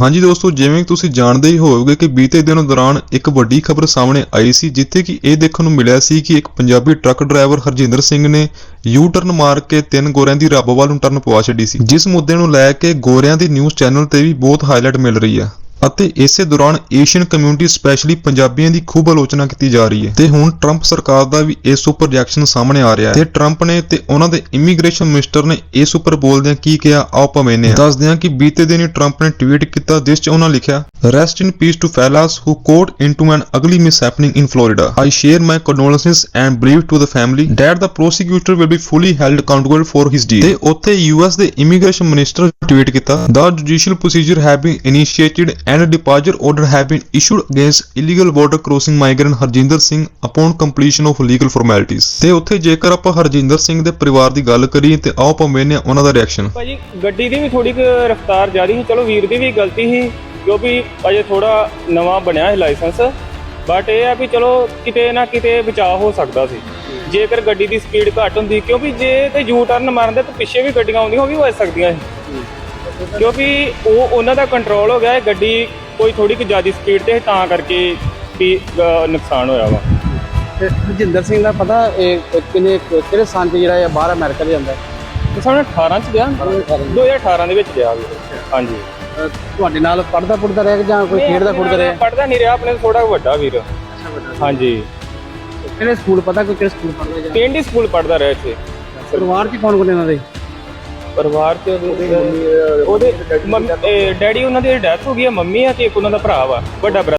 ਹਾਂਜੀ ਦੋਸਤੋ, ਜਿਵੇਂ ਤੁਸੀਂ ਜਾਣਦੇ ਹੀ ਹੋਵੋਗੇ ਕਿ ਬੀਤੇ ਦਿਨ ਦੌਰਾਨ ਇੱਕ ਵੱਡੀ ਖਬਰ ਸਾਹਮਣੇ ਆਈ ਸੀ, ਜਿੱਥੇ ਕਿ ਇਹ ਦੇਖਣ ਨੂੰ ਮਿਲਿਆ ਸੀ ਕਿ ਇੱਕ ਪੰਜਾਬੀ ਟਰੱਕ ਡਰਾਈਵਰ ਹਰਜਿੰਦਰ ਸਿੰਘ ਨੇ ਯੂ ਟਰਨ ਮਾਰ ਕੇ ਤਿੰਨ ਗੋਰਿਆਂ ਦੀ ਰੱਬ ਵੱਲ ਨੂੰ ਟਰਨ ਪਵਾ ਛੱਡੀ ਸੀ। ਜਿਸ ਮੁੱਦੇ ਨੂੰ ਲੈ ਕੇ ਗੋਰਿਆਂ ਦੀ ਨਿਊਜ਼ ਚੈਨਲ ਤੇ ਵੀ ਬਹੁਤ ਹਾਈਲਾਈਟ ਮਿਲ ਰਹੀ ਹੈ। ਅਤੇ ਇਸੇ ਦੌਰਾਨ ਏਸ਼ੀਅਨ ਕਮਿਊਨਿਟੀ, ਸਪੈਸ਼ਲੀ ਪੰਜਾਬੀਆਂ ਦੀ ਖੂਬ ਆਲੋਚਨਾ ਕੀਤੀ ਜਾ ਰਹੀ ਹੈ। ਤੇ ਹੁਣ ਟਰੰਪ ਸਰਕਾਰ ਦਾ ਵੀ ਇਸ ਉੱਪਰ ਰਿਐਕਸ਼ਨ ਸਾਹਮਣੇ ਆ ਰਿਹਾ ਹੈ। ਤੇ ਟਰੰਪ ਨੇ ਤੇ ਉਹਨਾਂ ਦੇ ਇਮੀਗ੍ਰੇਸ਼ਨ ਮਿਨਿਸਟਰ ਨੇ ਇਸ ਉੱਪਰ ਬੋਲਦਿਆਂ ਕੀ ਕਿਹਾ, ਆਓ ਭਵੇਨੇ ਦੱਸਦੇ ਹਾਂ ਕਿ ਬੀਤੇ ਦਿਨ ਹੀ ਟਰੰਪ ਨੇ ਟਵੀਟ ਕੀਤਾ, ਜਿਸ 'ਚ ਉਹਨਾਂ ਲਿਖਿਆ Rest in peace to fellas who caught into an ugly mishappening in Florida. I share my condolences and grief to the family that the prosecutor will be fully held accountable for his deed. ਤੇ ਉੱਥੇ US ਦੇ immigration minister tweet ਕੀਤਾ the judicial procedure have been initiated and departure order have been issued against illegal border crossing migrant Harjinder Singh upon completion of legal formalities ਤੇ ਉੱਥੇ ਜੇਕਰ ਆਪਾਂ ਹਰਜਿੰਦਰ ਸਿੰਘ ਦੇ ਪਰਿਵਾਰ ਦੀ ਗੱਲ ਕਰੀਏ ਤੇ ਆਓ ਆਪਾਂ ਵੇਖਨੇ ਉਹਨਾਂ ਦਾ ਰਿਐਕਸ਼ਨ ਭਾਜੀ ਗੱਡੀ ਦੀ ਵੀ ਥੋੜੀ ਰਫਤਾਰ ਜ਼ਿਆਦਾ ਸੀ ਚਲੋ ਵੀਰ ਦੀ ਵੀ ਗਲਤੀ ਸੀ ਕਿਉਂਕਿ ਅਜੇ ਥੋੜਾ ਨਵਾਂ ਬਣਿਆ ਹੈ ਲਾਇਸੈਂਸ ਬਟ ਇਹ ਆ ਵੀ ਚਲੋ ਕਿਤੇ ਨਾ ਕਿਤੇ ਬਚਾਅ ਹੋ ਸਕਦਾ ਸੀ। ਜੇਕਰ ਗੱਡੀ ਦੀ ਸਪੀਡ ਘੱਟ ਹੁੰਦੀ ਕਿਉਂਕਿ ਜੇ ਤੇ ਯੂ ਟਰਨ ਮਾਰਦੇ ਤਾਂ ਪਿੱਛੇ ਵੀ ਗੱਡੀਆਂ ਆਉਂਦੀਆਂ ਉਹ ਵੀ ਵੱਜ ਸਕਦੀਆਂ ਸੀ। ਕਿਉਂਕਿ ਉਹ ਉਹਨਾਂ ਦਾ ਕੰਟਰੋਲ ਹੋ ਗਿਆ ਇਹ ਗੱਡੀ ਕੋਈ ਥੋੜੀ ਕੁ ਜ਼ਿਆਦਾ ਸਪੀਡ ਤੇ ਤਾਂ ਕਰਕੇ ਵੀ ਨੁਕਸਾਨ ਹੋਇਆ ਵਾ। ਹਰਜਿੰਦਰ ਸਿੰਘ ਦਾ ਪਤਾ ਇਹ ਕਿੰਨੇ ਕਿਹੜੇ ਸਾਲ ਚ ਜਿਹੜਾ ਇਹ ਬਾਹਰ ਅਮਰੀਕਾ ਜਾਂਦਾ? ਤੇ ਸਾਹਮਣੇ 18 ਚ ਗਿਆ। 2018 ਦੇ ਵਿੱਚ ਗਿਆ। ਹਾਂਜੀ। ਅਹ ਤੁਹਾਡੇ ਨਾਲ ਪੜਦਾ ਪੁੜਦਾ ਰਹਿ ਜਾਂ ਕੋਈ ਖੇਡਦਾ ਖੁੱਡਦਾ ਰਿਹਾ? ਪੜਦਾ ਨਹੀਂ ਰਿਹਾ ਆਪਣੇ ਤੋਂ ਥੋੜਾ ਵੱਡਾ ਵੀਰ। ਹਾਂਜੀ। ਕਿਹੜੇ ਸਕੂਲ ਪਤਾ ਕੋਈ ਕਿਹੜੇ ਸਕੂਲ ਪੜਦਾ ਜਾਂ? ਪਿੰਡ ਹੀ ਸਕੂਲ ਪੜਦਾ ਰਿਹਾ ਇੱਥੇ। ਪਰਿਵਾਰ ਚ ਕੌਣ ਕੌਣ ਇਹਨਾਂ ਦੇ? ਪਰਿਵਾਰ ਚ ਉਹਦੇ ਉਹਦੇ ਮੰਮ- ਇਹ ਡੈਡੀ ਉਹਨਾਂ ਦੀ ਡੈਥ ਹੋ ਗਈ ਹੈ ਮੰਮੀ ਆ ਤੇ ਇੱਕ ਉਹਨਾਂ ਦਾ ਭਰਾ ਵਾ ਵੱਡਾ brother